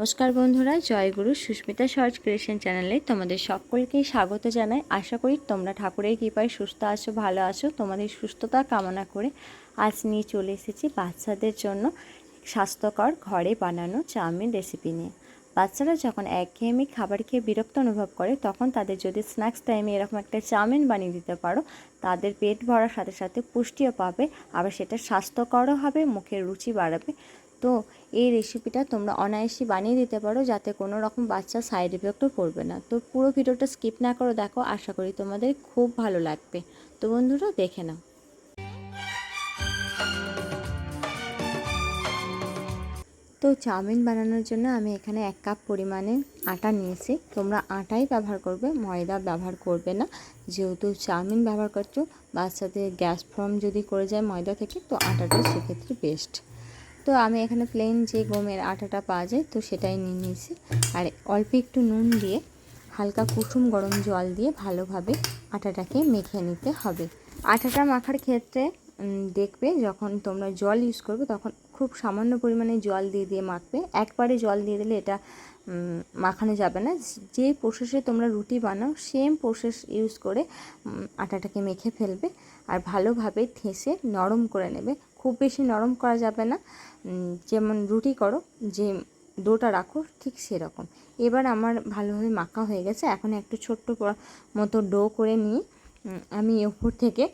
নমস্কার বন্ধুরা, জয়গুরু সুস্মিতা সহজ ক্রিয়েশন চ্যানেলে তোমাদের সকলকেই স্বাগত জানাই। আশা করি তোমরা ঠাকুরের কৃপায় সুস্থ আছো, ভালো আছো, তোমাদের সুস্থতা কামনা করে আজ নিয়ে চলে এসেছি বাচ্চাদের জন্য স্বাস্থ্যকর ঘরে বানানো চাউমিন রেসিপি নিয়ে। বাচ্চারা যখন একঘেয়েমি খাবার খেয়ে বিরক্ত অনুভব করে, তখন তাদের যদি স্ন্যাক্স টাইমে এরকম একটা চাউমিন বানিয়ে দিতে পারো, তাদের পেট ভরার সাথে সাথে পুষ্টিও পাবে, আবার সেটা স্বাস্থ্যকরও হবে, মুখের রুচি বাড়াবে। তো এই রেসিপিটা তোমরা অনায়াসে বানিয়ে দিতে পারো যাতে কোনো রকম বাচ্চা সাইড এফেক্টও পড়বে না। তো পুরো ভিডিওটা স্কিপ না করো দেখো, আশা করি তোমাদের খুব ভালো লাগবে। তো বন্ধুরা, দেখে নাও। তো চাউমিন বানানোর জন্য আমি এখানে এক কাপ পরিমাণে আটা নিয়েছি। তোমরা আটাই ব্যবহার করবে, ময়দা ব্যবহার করবে না। যেহেতু চাউমিন ব্যবহার করছ, বাচ্চাদের গ্যাস ফর্ম যদি করে যায় ময়দা থেকে, তো আটাটা সেক্ষেত্রে বেস্ট তো আমি এখানে প্লেন যে গমের আটাটা পাওয়া যায় তো সেটাই নিয়ে নিয়েছি। আর অল্প একটু নুন দিয়ে হালকা কুসুম গরম জল দিয়ে ভালোভাবে আটাটাকে মেখে নিতে হবে। আটাটা মাখার ক্ষেত্রে দেখবে যখন তোমরা জল ইউজ করবে তখন খুব সামান্য পরিমাণে জল দিয়ে দিয়ে মাখবে। একবারে জল দিয়ে দিলে এটা মাখানো যাবে না। যে প্রসেসে তোমরা রুটি বানাও সেম প্রসেস ইউজ করে আটাটাকে মেখে ফেলবে। আর ভালোভাবে ঠেসে নরম করে নেবে। খুব বেশি নরম করা যাবে না। যেমন রুটি করো, যে ডোটা রাখো, ঠিক সেরকম। এবার আমার ভালোভাবে মাখা হয়ে গেছে। এখন একটু ছোট্ট মতো ডো করে নিয়ে আমি ওপর থেকে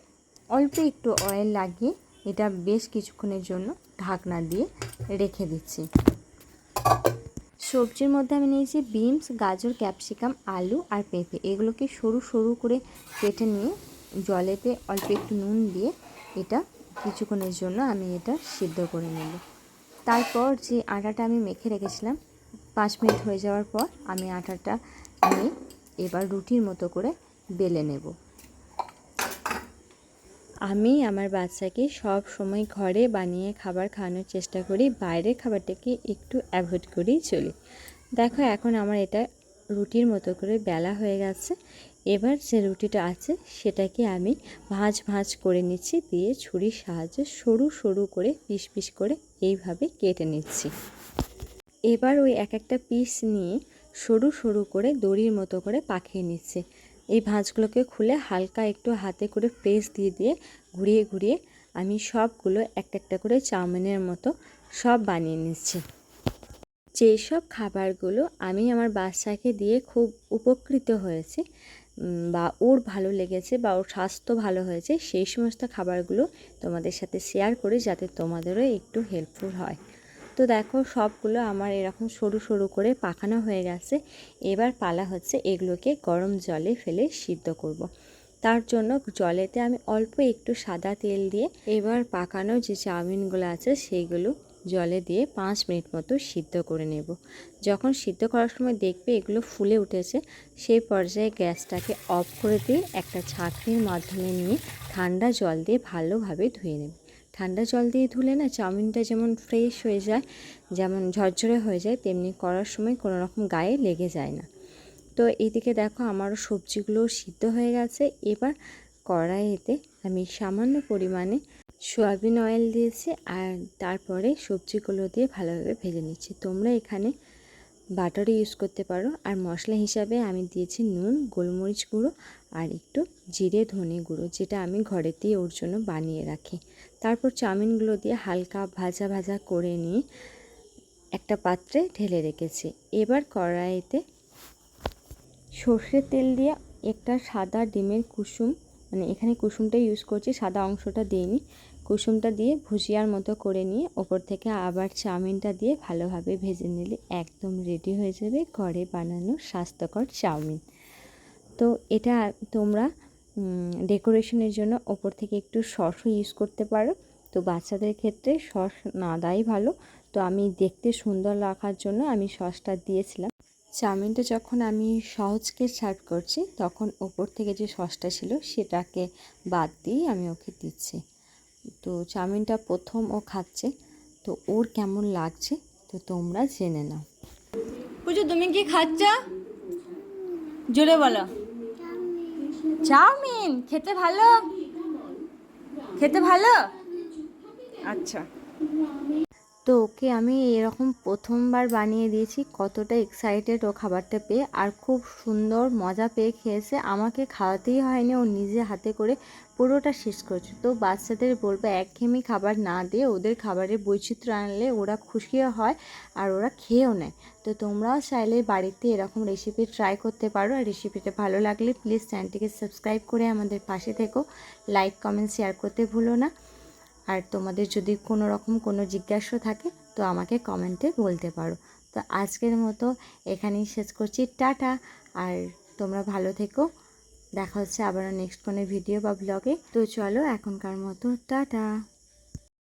অল্প একটু অয়েল লাগিয়ে, এটা বেশ কিছুক্ষণের জন্য ঢাকনা দিয়ে রেখে দিচ্ছি। সবজির মধ্যে আমি নিয়েছি বিনস, গাজর, ক্যাপসিকাম, আলু আর পেঁপে। এগুলোকে সরু সরু করে কেটে নিয়ে জলেতে অল্প একটু নুন দিয়ে এটা কিছুক্ষণের জন্য আমি এটা সিদ্ধ করে নেব। তারপর যে আটাটা আমি মেখে রেখেছিলাম, পাঁচ মিনিট হয়ে যাওয়ার পর আমি আটাটা নিয়ে এবার রুটির মতো করে বেলে নেব। আমি আমার বাচ্চাকে সব সময় ঘরে বানিয়ে খাবার খাওয়ানোর চেষ্টা করি, বাইরের খাবারটাকে একটু অ্যাভয়েড করেই চলি। দেখো, এখন আমার এটা রুটির মতো করে বেলা হয়ে গেছে। এবার যে রুটিটা আছে, সেটাকে আমি ভাঁজ ভাঁজ করে নিচ্ছি, দিয়ে ছুরির সাহায্যে সরু সরু করে, পিস পিস করে এইভাবে কেটে নিচ্ছি। এবার ওই এক একটা পিস নিয়ে সরু সরু করে, দড়ির মতো করে পাকিয়ে নিচ্ছে। এই ভাঁজগুলোকে খুলে হালকা একটু হাতে করে প্রেস দিয়ে দিয়ে ঘুরিয়ে ঘুরিয়ে আমি সবগুলো একটা একটা করে চাউমিনের মতো সব বানিয়ে নিচ্ছি। যেসব খাবারগুলো আমি আমার বাচ্চাকে দিয়ে খুব উপকৃত হয়েছি বা ওর ভালো লেগেছে বা ওর স্বাস্থ্য ভালো হয়েছে, সেই সমস্ত খাবারগুলো তোমাদের সাথে শেয়ার করি যাতে তোমাদেরও একটু হেল্পফুল হয় তো দেখো, সবগুলো আমার এরকম সরু সরু করে পাকানো হয়ে গেছে এবার পালা হচ্ছে এগুলোকে গরম জলে ফেলে সিদ্ধ করব। তার জন্য জলেতে আমি অল্প একটু সাদা তেল দিয়ে এবার পাকানো যে চাউমিনগুলো আছে, সেইগুলো জলে দিয়ে পাঁচ মিনিট মতো সিদ্ধ করে নেব। যখন সিদ্ধ করার সময় দেখবে এগুলো ফুলে উঠেছে, সেই পর্যায়ে গ্যাসটাকে অফ করে দিয়ে একটা ছাঁকনির মাধ্যমে নিয়ে ঠান্ডা জল দিয়ে ভালোভাবে ধুয়ে নেবে। ঠান্ডা জল দিয়ে ধুলে না চাউমিনটা যেমন ফ্রেশ হয়ে যায়, যেমন ঝরঝরে হয়ে যায়, তেমনি করার সময় কোনো রকম গায়ে লেগে যায় না। তো এইদিকে দেখো আমারও সবজিগুলোও সিদ্ধ হয়ে গেছে। এবার কড়াইতে আমি সামান্য পরিমাণে সয়াবিন অয়েল দিয়েছি আর তারপরে সবজিগুলো দিয়ে ভালোভাবে ভেজে নিচ্ছি। তোমরা এখানে বাটারও ইউজ করতে পারো। আর মশলা হিসাবে আমি দিয়েছি নুন, গোলমরিচ গুঁড়ো আর একটু জিরে, ধনে গুঁড়ো, যেটা আমি ঘরেতেই ওর জন্য বানিয়ে রাখি। তারপর চাউমিনগুলো দিয়ে হালকা ভাজা ভাজা করে নিয়ে একটা পাত্রে ঢেলে রেখেছি। এবার কড়াইতে সর্ষের তেল দিয়ে একটা সাদা ডিমের কুসুম মানে এখানে কুসুমটা ইউজ করছি, সাদা অংশটা দিইনি। কুসুমটা দিয়ে ভুজিয়ার মতো করে নিয়ে ওপর থেকে আবার চাউমিনটা দিয়ে ভালোভাবে ভেজে নিলে একদম রেডি হয়ে যাবে ঘরে বানানো স্বাস্থ্যকর চাউমিন। তো এটা তোমরা ডেকোরেশনের জন্য ওপর থেকে একটু সসও ইউজ করতে পারো। তো বাচ্চাদের ক্ষেত্রে সস না দেয় ভালো। তো আমি দেখতে সুন্দর রাখার জন্য আমি সসটা দিয়েছিলাম। চাউমিনটা যখন আমি সহজকে সার্ভ করছি, তখন ওপর থেকে যে সসটা ছিল, সেটাকে বাদ দিয়ে আমি ওকে দিচ্ছি। তো চাউমিনটা প্রথম ও খাচ্ছে। তো ওর কেমন লাগছে? তো তোমরা জেনে নাও। পুজো, তুমি কি খাচ্ছ? জোরে বলো। চাউমিন। খেতে ভালো? খেতে ভালো? আচ্ছা। তো ওকে আমি এরকম প্রথমবার বানিয়ে দিয়েছি, কতটা এক্সাইটেড ও খাবারটা পেয়ে। আর খুব সুন্দর মজা পেয়ে খেয়েছে। আমাকে খাওয়াতেই হয়নি, ও নিজে হাতে করে পুরোটা শেষ করেছে। তো বাচ্চাদের বলব, একঘেয়েমি খাবার না দিয়ে ওদের খাবারে বৈচিত্র্য আনলে ওরা খুশিও হয় আর ওরা খেয়েও নেয়। তো তোমরাও চাইলে বাড়িতে এরকম রেসিপি ট্রাই করতে পারো। আর রেসিপিটা ভালো লাগলে প্লিজ চ্যানেলটিকে সাবস্ক্রাইব করে আমাদের পাশে থেকো। লাইক কমেন্ট শেয়ার করতে ভুলো না। আর তোমাদের যদি কোনো রকম কোনো জিজ্ঞাসা থাকে, তো আমাকে কমেন্টে বলতে পারো। তো আজকের মতো এখানেই শেষ করছি। টাটা। আর তোমরা ভালো থেকো। দেখা হচ্ছে আবারও নেক্সট কোনো ভিডিও বা ব্লগে তো চলো এখনকার মতো, টাটা।